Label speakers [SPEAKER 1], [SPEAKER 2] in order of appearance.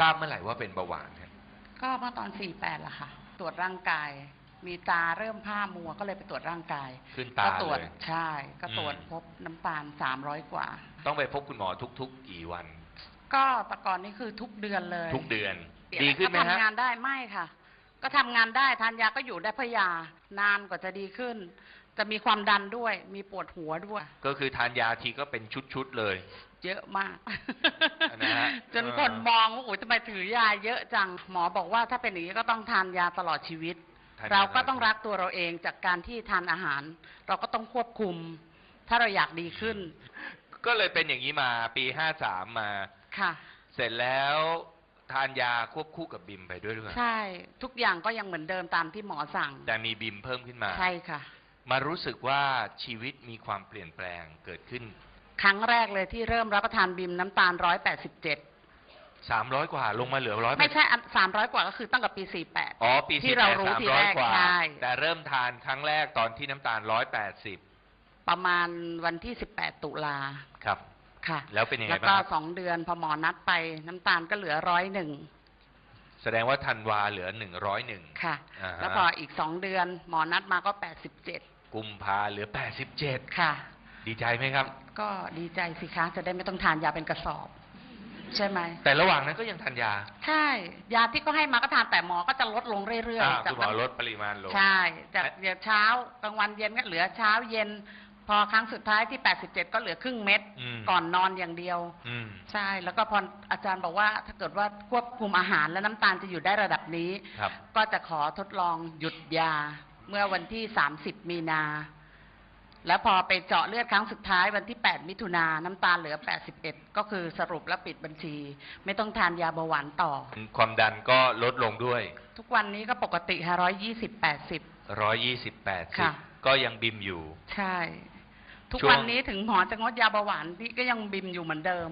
[SPEAKER 1] ทราบเมื่อไหร่ว่าเป็นเบาหวานครับ
[SPEAKER 2] ก็เมื่อตอน 48ละค่ะ ตรวจร่างกาย มีตาเริ่มผ้ามัวก็เลยไปตรวจร่างกาย
[SPEAKER 1] ขึ้น
[SPEAKER 2] ก็
[SPEAKER 1] ตา
[SPEAKER 2] ตรวจ
[SPEAKER 1] เลย
[SPEAKER 2] ใช่ ก็ตรวจ
[SPEAKER 1] อืม
[SPEAKER 2] พบน้ำตาล 300 กว่า
[SPEAKER 1] ต้องไปพบคุณหมอทุก ๆ กี่วัน
[SPEAKER 2] ก็แต่ก่อนนี้คือทุกเดือนเลย
[SPEAKER 1] ทุกเดือน
[SPEAKER 2] เปลี่ย
[SPEAKER 1] ดีขึ้นไหม
[SPEAKER 2] ก็
[SPEAKER 1] ฮะ
[SPEAKER 2] ทำงานได้ไม่ค่ะ ก็ทำงานได้ทานยาก็อยู่ได้เพราะยานานกว่าจะดีขึ้น จะมีความดันด้วย มีปวดหัวด้วย
[SPEAKER 1] ก็คือทานยาทีก็เป็นชุด ๆ เลย
[SPEAKER 2] เยอะมาก
[SPEAKER 1] นะฮะ
[SPEAKER 2] จน
[SPEAKER 1] เออ
[SPEAKER 2] คนมองว่าโอ้ยทำไมถือยาเยอะจัง หมอบอกว่าถ้าเป็นอย่างนี้ก็ต้องทานยาตลอดชีวิต
[SPEAKER 1] ทานย
[SPEAKER 2] เราก็ต้องรักตัวเราเองจากการที่ทานอาหาร เราก็ต้องควบคุม ถ้าเราอยากดีขึ้น
[SPEAKER 1] ก็เลยเป็นอย่างนี้มาปีห้าสามมา
[SPEAKER 2] ค่ะ
[SPEAKER 1] เสร็จแล้วทานยาควบคู่กับบิมไปด้วยหรือเปล่า
[SPEAKER 2] ใช่ทุกอย่างก็ยังเหมือนเดิมตามที่หมอสั่ง
[SPEAKER 1] แต่มีบิมเพิ่มขึ้นมา
[SPEAKER 2] ใช่ค่ะ
[SPEAKER 1] มารู้สึกว่าชีวิตมีความเปลี่ยนแปลงเกิดขึ้น
[SPEAKER 2] ครั้งแรกเลยที่เริ่มรับประทานบิมน้ำตาลร้อยแปดสิบเจ็ด
[SPEAKER 1] สามร้อยกว่าลงมาเหลือร้อย
[SPEAKER 2] ไม่ใช่สามร้อยกว่าก็คือตั้งแต่ปีสี่แปด
[SPEAKER 1] อ๋อปี
[SPEAKER 2] ที่
[SPEAKER 1] ที่
[SPEAKER 2] เรา
[SPEAKER 1] เรา
[SPEAKER 2] รู้
[SPEAKER 1] สาม
[SPEAKER 2] ที
[SPEAKER 1] ร้อ
[SPEAKER 2] แร
[SPEAKER 1] ย
[SPEAKER 2] ก
[SPEAKER 1] กว่า
[SPEAKER 2] ใช่
[SPEAKER 1] แต่เริ่มทานครั้งแรกตอนที่น้ำตาลร้อยแปดสิบ
[SPEAKER 2] ประมาณวันที่สิบแปดตุลา
[SPEAKER 1] ครับ
[SPEAKER 2] ค่ะ
[SPEAKER 1] แล้วเป็นยังไง
[SPEAKER 2] แล้ว
[SPEAKER 1] บ้า
[SPEAKER 2] ก็
[SPEAKER 1] งครับ
[SPEAKER 2] สองเดือนพอหมอนัดไปน้ำตาลก็เหลือร้อยหนึ่ง
[SPEAKER 1] แสดงว่าธันวาเหลือหนึ่งร้อยหนึ่ง
[SPEAKER 2] ค่ะ
[SPEAKER 1] อ่าฮะ
[SPEAKER 2] แล้วพออีกสองเดือนหมอนัดมาก็แปดสิบเจ็ด
[SPEAKER 1] กุมภาเหลือแปดสิบเจ็ด
[SPEAKER 2] ค่ะ
[SPEAKER 1] ดีใจไหมครับ
[SPEAKER 2] ก็ดีใจสิคะจะได้ไม่ต้องทานยาเป็นกระสอบ ใช่ไหม
[SPEAKER 1] แต่ระหว่างนั้นก็ยังทานยา
[SPEAKER 2] ใช่ ยาที่ก็ให้มาก็ทานแต่หมอก็จะลดลงเรื่อย
[SPEAKER 1] อ่า
[SPEAKER 2] ๆจาก
[SPEAKER 1] คุณหมอลดปริมาณลง
[SPEAKER 2] ใช่จากเดี๋ยวเช้ากลางวันเย็นก็เหลือเช้าเย็น พอครั้งสุดท้ายที่ 87 ก็เหลือครึ่งเม็ด
[SPEAKER 1] อืม
[SPEAKER 2] ก่อนนอนอย่างเดียว
[SPEAKER 1] อืม
[SPEAKER 2] ใช่ แล้วก็พออาจารย์บอกว่าถ้าเกิดว่าควบคุมอาหารและน้ำตาลจะอยู่ได้ระดับนี้
[SPEAKER 1] ครับ ก็
[SPEAKER 2] ก็จะขอทดลองหยุดยาเมื่อวันที่ 30 มีนา แล้วพอไปเจาะเลือดครั้งสุดท้ายวันที่ 8 มิถุนาน้ำตาลเหลือ 81 ก็คือสรุปและปิดบัญชี ไม่ต้องทานยาเบาหวานต่อ
[SPEAKER 1] ความดันก็ลดลงด้วย
[SPEAKER 2] ทุกวันนี้ก็ปกติค่ะ120 80
[SPEAKER 1] ร้อยยี่สิบแปดสิบ
[SPEAKER 2] ค่ะ
[SPEAKER 1] ก็ยังบิมอยู่
[SPEAKER 2] ใช่ ทุก
[SPEAKER 1] ช่วง
[SPEAKER 2] วันนี้ถึงหมอจะงดยาเบาหวานพี่ก็ยังบิมอยู่เหมือนเดิม